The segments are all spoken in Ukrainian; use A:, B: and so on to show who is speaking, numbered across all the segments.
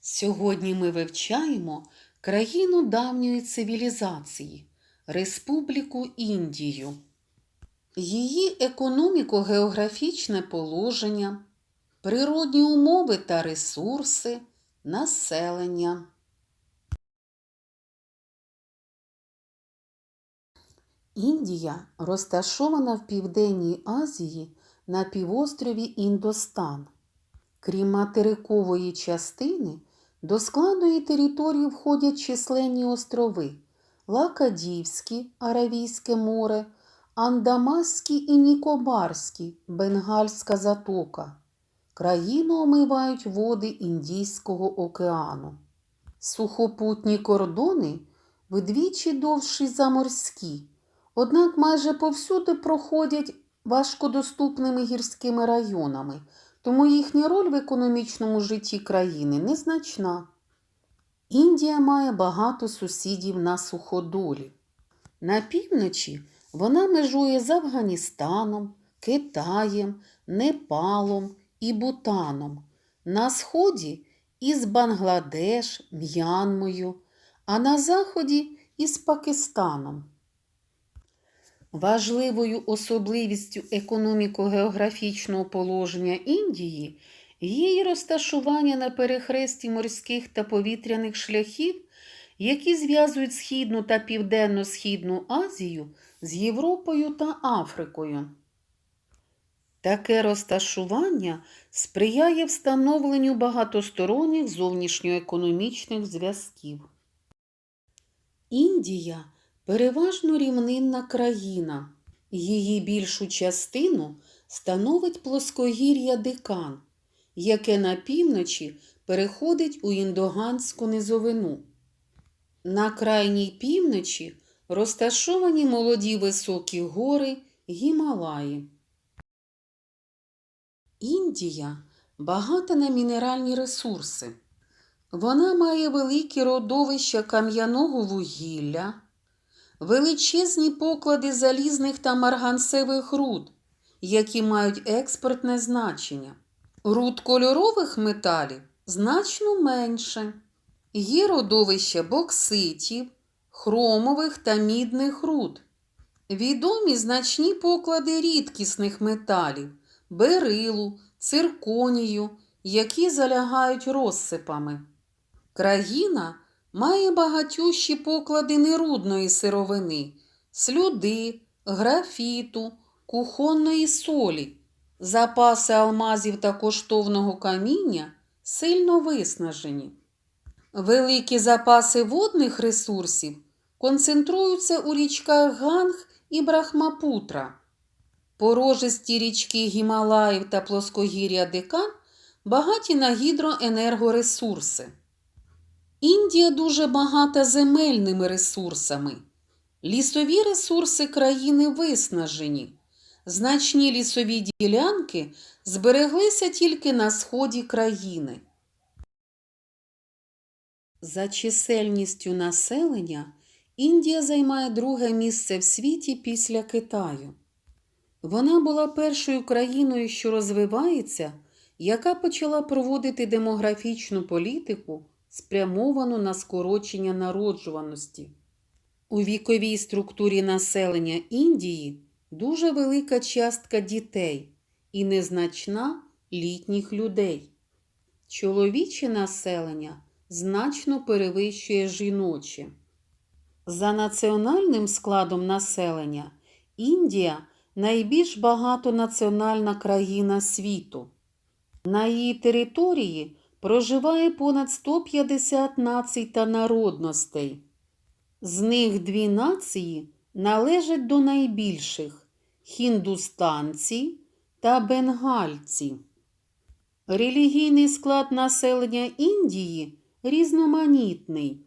A: Сьогодні ми вивчаємо країну давньої цивілізації Республіку Індію. Її економіко-географічне положення, природні умови та ресурси, населення. Індія розташована в Південній Азії на півострові Індостан. Крім материкової частини, до складу її території входять численні острови Лакадівські, Аравійське море, Андамазькі і Нікобарські, Бенгальська затока. Країну омивають води Індійського океану. Сухопутні кордони вдвічі довші за морські, однак майже повсюди проходять важкодоступними гірськими районами, тому їхня роль в економічному житті країни незначна. Індія має багато сусідів на суходолі. На півночі вона межує з Афганістаном, Китаєм, Непалом і Бутаном, на сході із Бангладеш, М'янмою, а на заході із Пакистаном. Важливою особливістю економіко-географічного положення Індії є й розташування на перехресті морських та повітряних шляхів, які зв'язують Східну та Південно-Східну Азію з Європою та Африкою. Таке розташування сприяє встановленню багатосторонніх зовнішньоекономічних зв'язків. Індія переважно рівнинна країна. Її більшу частину становить плоскогір'я Декан, яке на півночі переходить у індоганську низовину. На крайній півночі розташовані молоді високі гори Гімалаї. Індія багата на мінеральні ресурси. Вона має великі родовища кам'яного вугілля, величезні поклади залізних та марганцевих руд, які мають експортне значення. Руд кольорових металів значно менше. Є родовища бокситів, хромових та мідних руд. Відомі значні поклади рідкісних металів, берилу, цирконію, які залягають розсипами. Країна має багатющі поклади нерудної сировини, слюди, графіту, кухонної солі. Запаси алмазів та коштовного каміння сильно виснажені. Великі запаси водних ресурсів концентруються у річках Ганг і Брахмапутра. Порожисті річки Гімалаїв та плоскогір'я Декан багаті на гідроенергоресурси. Індія дуже багата земельними ресурсами. Лісові ресурси країни виснажені. Значні лісові ділянки збереглися тільки на сході країни. За чисельністю населення Індія займає друге місце в світі після Китаю. Вона була першою країною, що розвивається, яка почала проводити демографічну політику, спрямовану на скорочення народжуваності. У віковій структурі населення Індії дуже велика частка дітей і незначна літніх людей. Чоловіче населення значно перевищує жіноче. За національним складом населення Індія найбільш багатонаціональна країна світу. На її території проживає понад 150 націй та народностей. З них дві нації належать до найбільших хіндустанці та бенгальці. Релігійний склад населення Індії різноманітний.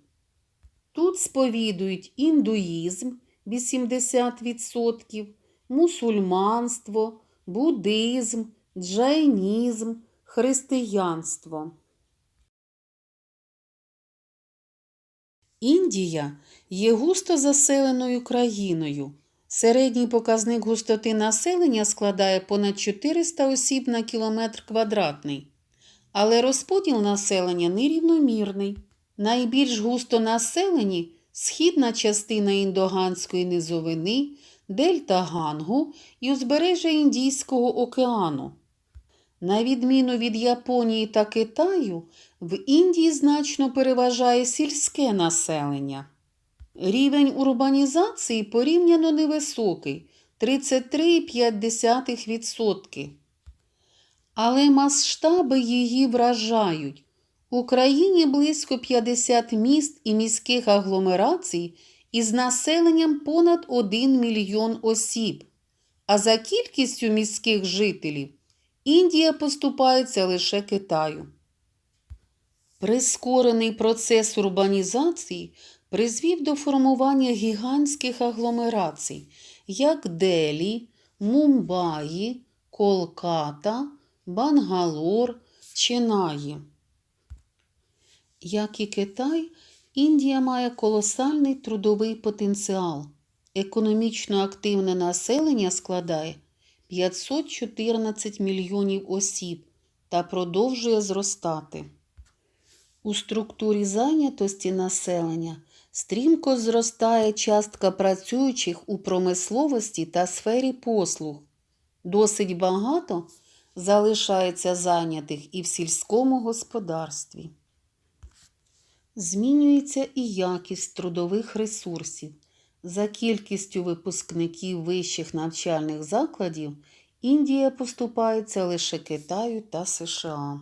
A: Тут сповідують індуїзм 80%, мусульманство, буддизм, джайнізм, християнство. Індія є густо заселеною країною. Середній показник густоти населення складає понад 400 осіб на кілометр квадратний. але розподіл населення нерівномірний. Найбільш густо населені східна частина індоганської низовини, дельта Гангу і узбережжя Індійського океану. На відміну від Японії та Китаю, в Індії значно переважає сільське населення. Рівень урбанізації порівняно невисокий 33,5%. Але масштаби її вражають. В Україні близько 50 міст і міських агломерацій із населенням понад 1 мільйон осіб. А за кількістю міських жителів Індія поступається лише Китаю. Прискорений процес урбанізації призвів до формування гігантських агломерацій, як Делі, Мумбаї, Колката, Бангалор, Ченаї. Як і Китай, Індія має колосальний трудовий потенціал. Економічно активне населення складає 514 мільйонів осіб та продовжує зростати. У структурі зайнятості населення стрімко зростає частка працюючих у промисловості та сфері послуг. Досить багато залишається зайнятих і в сільському господарстві. Змінюється і якість трудових ресурсів. За кількістю випускників вищих навчальних закладів Індія поступається лише Китаю та США.